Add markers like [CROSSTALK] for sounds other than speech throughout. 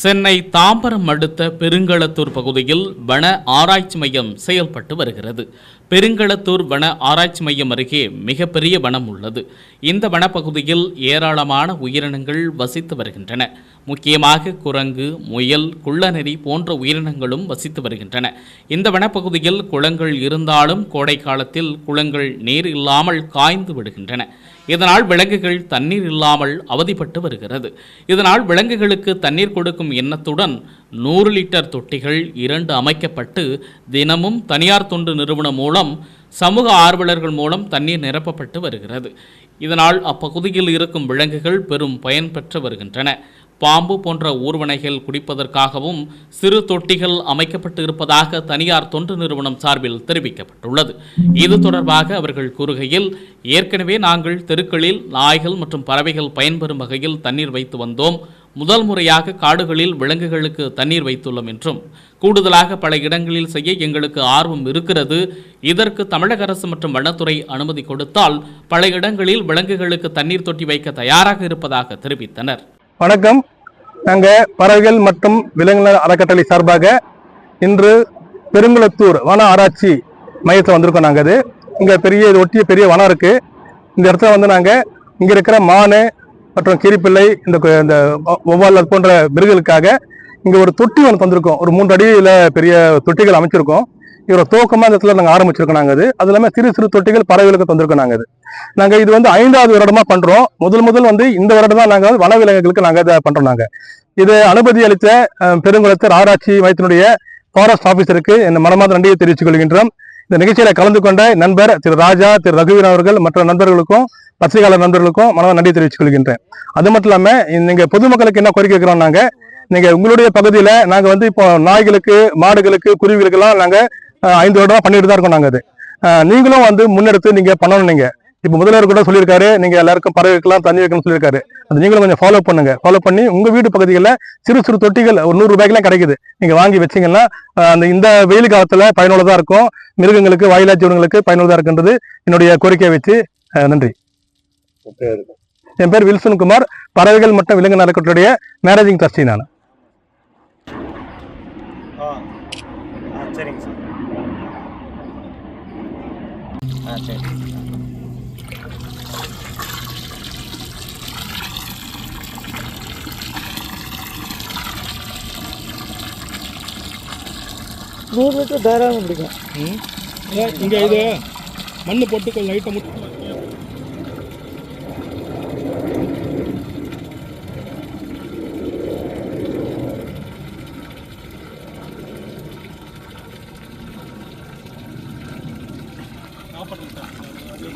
சென்னை தாம்பரம் அடுத்த பெருங்களத்தூர் பகுதியில் வன ஆராய்ச்சி மையம் செயல்பட்டு வருகிறது. பெருங்களத்தூர் வன ஆராய்ச்சி மையம் அருகே மிகப்பெரிய வனம் உள்ளது. இந்த வனப்பகுதியில் ஏராளமான உயிரினங்கள் வசித்து வருகின்றன. முக்கியமாக குரங்கு முயல் குள்ளநெறி போன்ற உயிரினங்களும் வசித்து வருகின்றன. இந்த வனப்பகுதியில் குளங்கள் இருந்தாலும் கோடை காலத்தில் குளங்கள் நீர் இல்லாமல் காய்ந்து விடுகின்றன. இதனால் விலங்குகள் தண்ணீர் இல்லாமல் அவதிப்பட்டு வருகிறது. இதனால் விலங்குகளுக்கு தண்ணீர் கொடுக்கும் எண்ணத்துடன் நூறு லிட்டர் தொட்டிகள் இரண்டு அமைக்கப்பட்டு தினமும் தனியார் தொண்டு நிறுவனம் மூலம் சமூக ஆர்வலர்கள் மூலம் தண்ணீர் நிரப்பப்பட்டு வருகிறது. இதனால் அப்பகுதியில் இருக்கும் விலங்குகள் பெரும் பயன்பெற்று வருகின்றன. பாம்பு போன்ற ஊர்வனைகள் குடிப்பதற்காகவும் சிறு தொட்டிகள் அமைக்கப்பட்டு இருப்பதாக தனியார் தொண்டு நிறுவனம் சார்பில் தெரிவிக்கப்பட்டுள்ளது. இது தொடர்பாக அவர்கள் கூறுகையில் ஏற்கனவே நாங்கள் தெருக்களில் நாய்கள் மற்றும் பறவைகள் பயன்பெறும் வகையில் தண்ணீர் வைத்து வந்தோம். முதல் முறையாக காடுகளில் விலங்குகளுக்கு தண்ணீர் வைத்துள்ளோம் என்றும் கூடுதலாக பல இடங்களில் செய்ய எங்களுக்கு ஆர்வம் இருக்கிறது. இதற்கு தமிழக அரசு மற்றும் வனத்துறை அனுமதி கொடுத்தால் பல இடங்களில் விலங்குகளுக்கு தண்ணீர் தொட்டி வைக்க தயாராக இருப்பதாக தெரிவித்தனர். வணக்கம். நாங்கள் பறவைகள் மற்றும் விலங்குகள் அறக்கட்டளை சார்பாக இன்று பெருங்குளத்தூர் வன ஆராய்ச்சி மையத்தில் வந்திருக்கோம் நாங்கள் அது. இங்கே பெரிய இது ஒட்டிய பெரிய வனம் இருக்குது இந்த இடத்துல வந்து நாங்கள் இங்கே இருக்கிற மானு மற்றும் கீரிப்பிள்ளை இந்த இந்த ஒ- ஒவ்வால் போன்ற மிருகங்களுக்காக இங்கே ஒரு தொட்டி ஒன்று தந்திருக்கோம். ஒரு மூன்று அடியில் பெரிய தொட்டிகள் அமைச்சிருக்கோம். இவரோட துவக்கமாக இந்த இடத்துல நாங்கள் ஆரம்பிச்சிருக்கோம் நாங்கள் அது அது இல்லாமல் சிறு சிறு தொட்டிகள் பறவைகளுக்கு தந்திருக்கோம் நாங்கள் அது நாங்கள் இது வந்து ஐந்தாவது வருடமா பண்றோம். முதல் முதல் வந்து இந்த வருடம் தான் நாங்கள் வனவிலங்குகளுக்கு நாங்கள் இதை பண்றோம் நாங்கள் இது அனுமதி அளித்த பெருங்குளத்தர் ஆராய்ச்சி மையத்தினுடைய ஃபாரஸ்ட் ஆஃபீஸருக்கு என் மனமாத நன்றியை தெரிவித்துக் கொள்கின்றோம். இந்த நிகழ்ச்சியில கலந்து கொண்ட நண்பர் திரு ராஜா திரு ரகுவீரன் அவர்கள் மற்ற நண்பர்களுக்கும் பத்திரிகையாளர் நண்பர்களுக்கும் மனத நன்றி தெரிவித்துக் கொள்கின்றேன். அது மட்டும் இல்லாம நீங்க பொதுமக்களுக்கு என்ன கோரிக்கை வைக்கிறோம் நாங்க? நீங்க உங்களுடைய பகுதியில நாங்க வந்து இப்போ நாய்களுக்கு மாடுகளுக்கு குருவிகளுக்கெல்லாம் நாங்க ஐந்து வருடமா பண்ணிட்டு தான் இருக்கோம் நாங்க அது. நீங்களும் வந்து முன்னெடுத்து நீங்க பண்ணணும் நீங்க. இப்போ முதல்வர் கூட சொல்லியிருக்காரு நீங்க எல்லாருக்கும் பறவைக்கெல்லாம் தண்ணி வைக்கணும்னு சொல்லியிருக்காரு. அது நீங்களும் கொஞ்சம் ஃபாலோ பண்ணுங்க. ஃபாலோ பண்ணி உங்க வீட்டு பகுதிகளில் சிறு சிறு தொட்டிகள் ஒரு நூறு ரூபாய்க்குலாம் கிடைக்குது. நீங்க வாங்கி வச்சீங்கன்னா அந்த இந்த வெயில் காலத்துல பயனுள்ளதா இருக்கும். மிருகங்களுக்கு வாயிலா ஜீவனங்களுக்கு பயனுள்ளதா இருக்குன்றது என்னுடைய கோரிக்கையை வச்சு நன்றி. என் பேர் வில்சன் குமார். பறவைகள் மற்றும் விலங்கு நலக்கட்டுடைய மேனேஜிங் ட்ரஸ்டி நான். சரிங்க சார். ஆ சரி. நூறு லிட்டர் தாராளம் பிடிக்கும் இங்க இது மண்ணு போட்டு கொஞ்சம் லைட்டை முட்டு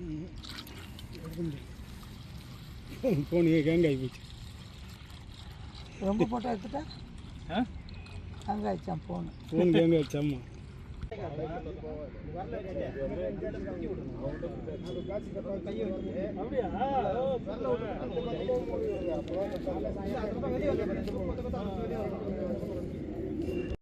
[LAUGHS] போனீங்க கேங்க ஆகி போச்சு. ரொம்ப போட்டோ எடுத்துட்டா? அங்கே ஆயிடுச்சான் ஃபோன் கேங்க ஆச்சம்மா